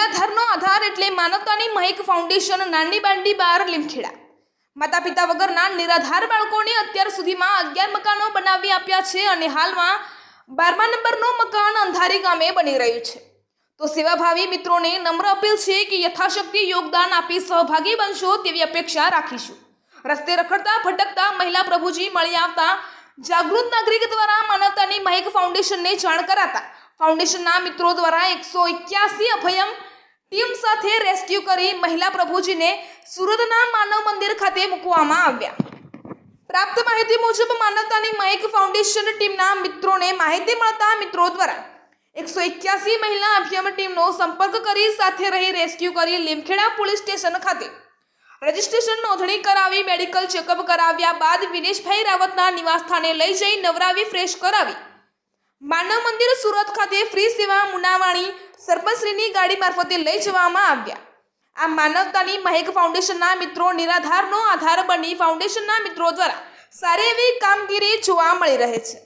નિરાધારનો આધાર એટલે માનવતાની મહેક ફાઉન્ડેશન નાની બાંડી બાર લીમખેડા. માતા પિતા વગરના નિરાધાર બાળકોને અત્યાર સુધીમાં અગિયાર મકાનો બનાવી આપ્યા છે અને હાલમાં બારમા નંબરનું મકાન અંધારી ગામે બની રહ્યું છે. તો સેવાભાવી મિત્રોને નમ્ર અપીલ છે કે યથાશક્તિ યોગદાન આપી સહભાગી બનશો તેવી અપેક્ષા રાખીશું. રસ્તે રખડતા, ભટકતા મહિલા પ્રભુજી મળી આવતા જાગૃત નાગરિક દ્વારા માનવતાની મહેક ફાઉન્ડેશનને જાણ કરાતા. ફાઉન્ડેશનના મિત્રો દ્વારા એકસો એક્યાસી અભયમ ટીમ સાથે રેસ્ક્યુ કરી મહિલા પ્રભુજીને સુરતના માનવ મંદિર ખાતે મૂકવામાં આવ્યા. પ્રાપ્ત માહિતી મુજબ માનવતાની મહેક ફાઉન્ડેશન ટીમના મિત્રોને માહિતી મળતા મિત્રો દ્વારા એકસો એક્યાસી મહિલા અભિયાન ટીમનો સંપર્ક કરી સાથે રહી રેસ્ક્યુ કરી લીમખેડા પોલીસ સ્ટેશન ખાતે રજીસ્ટ્રેશન નોંધણી કરાવી મેડિકલ ચેકઅપ કરાવ્યા બાદ વિનેશભાઈ રાવતના નિવાસસ્થાને લઈ જઈ નવરાવી ફ્રેશ કરાવી. માનવ મંદિર સુરત ખાતે ફ્રી સેવા મુનાવાણી સરપંચશ્રીની ગાડી મારફતે લઈ જવામાં આવ્યા. આ માનવતાની મહેક ફાઉન્ડેશનના મિત્રો નિરાધારનો આધાર બની ફાઉન્ડેશનના મિત્રો દ્વારા સારી એવી કામગીરી જોવા મળી રહે છે.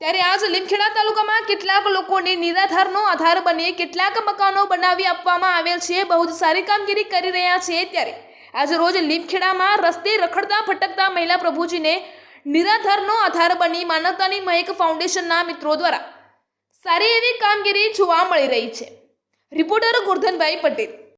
ત્યારે આજ લીમખેડા તાલુકામાં કેટલાક લોકોને નિરાધારનો આધાર બની કેટલાક મકાનો બનાવી આપવામાં આવેલ છે, બહુ જ સારી કામગીરી કરી રહ્યા છે ત્યારે આજે રોજ લીમખેડામાં રસ્તે રખડતા ભટકતા મહિલા પ્રભુજીને નિરાધારનો આધાર બની માનવતાની મહેક ફાઉન્ડેશનના મિત્રો દ્વારા સારી એવી કામગીરી જોવા મળી રહી છે. રિપોર્ટર ગોરધનભાઈ પટેલ.